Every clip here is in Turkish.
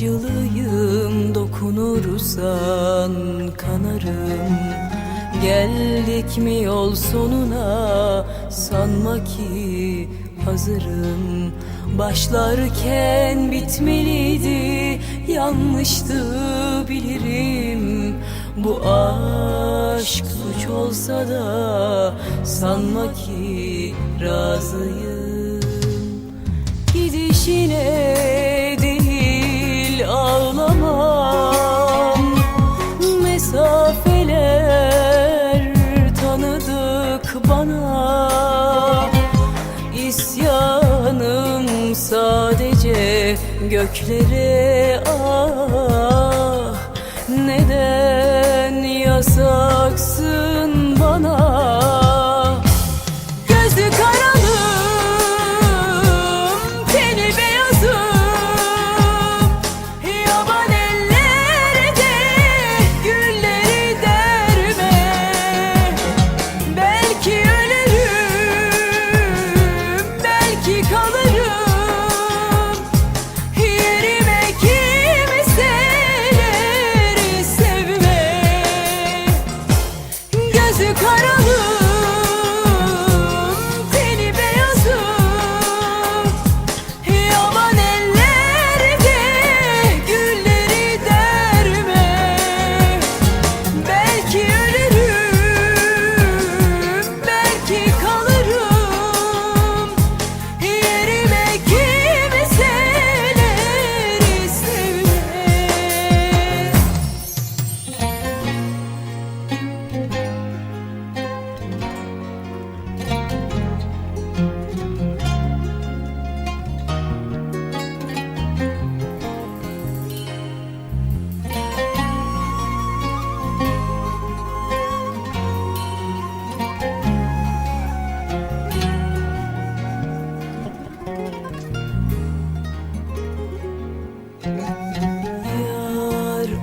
acılıyım dokunursan kanarım. Geldik mi yol sonuna sanma ki hazırım. Başlarken bitmeliydi yanlıştı bilirim. Bu aşk suç olsa da sanma ki razıyım. Gidişine değil ağlamam Mesafeler tanıdık bana. İsyanım sadece göklere ah. Neden yasaksın bana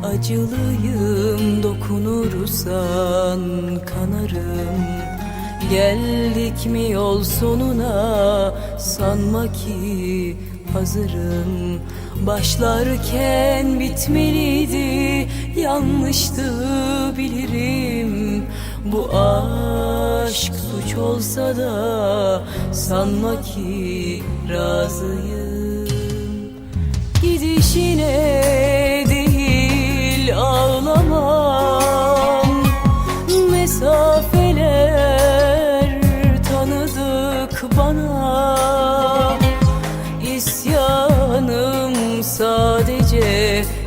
acılıyım dokunursan kanarım. Geldik mi yol sonuna sanma ki hazırım. Başlarken bitmeliydi yanlıştı bilirim. Bu aşk suç olsa da sanma ki razıyım. Gidişine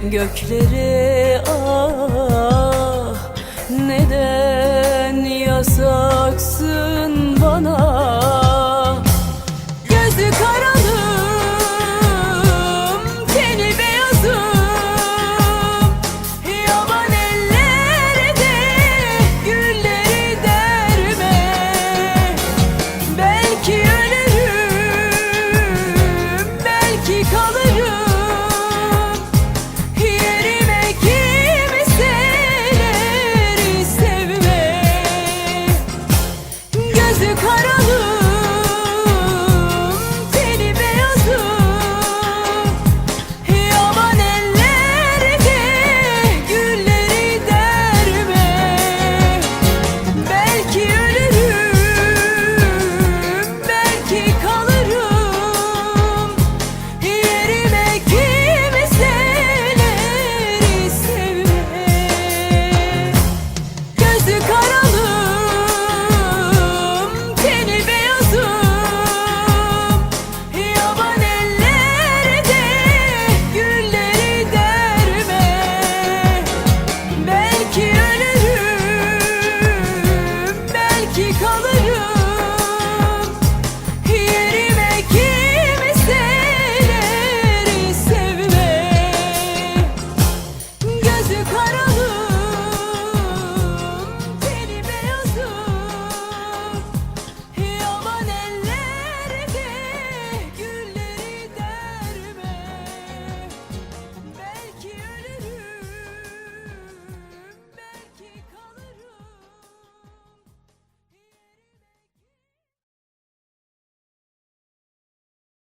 göklere ah Neden yasaksın bana